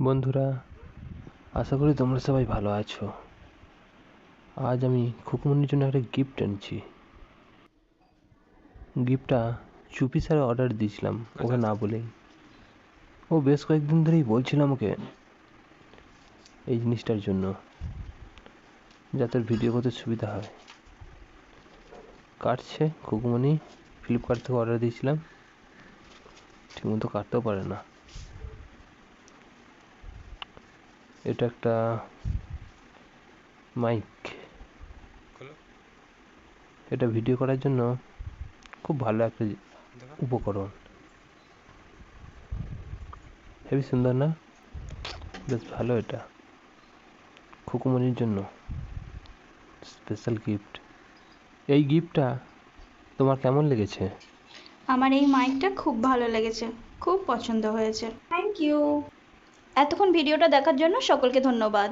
বন্ধুরা আশা করি তোমরা সবাই ভালো আছো। আজ আমি খুকুমনির জন্য একটা গিফট এনেছি। গিফটটা চুপি স্যার অর্ডার দিয়েছিলাম ওকে না বলেই। ও বেশ কয়েকদিন ধরেই বলছিল আমাকে এই জিনিসটার জন্য যাতে ভিডিও করতে সুবিধা হয়। কাটছে খুকুমনি ফ্লিপকার্ট থেকে অর্ডার দিয়েছিলাম। ঠিকমতো কাটতেও পারে না। এটা একটা মাইক এটা ভিডিও করার জন্য খুব ভালো একটা উপকরণ। হেবি সুন্দর না? বেশ ভালো এটা। খুকুমনির জন্য। স্পেশাল গিফট এই গিফটটা তোমার কেমন লেগেছে? আমার এই মাইকটা খুব ভালো লেগেছে। খুব পছন্দ হয়েছে। থ্যাংক ইউ এতক্ষণ ভিডিওটা দেখার জন্য সকলকে ধন্যবাদ।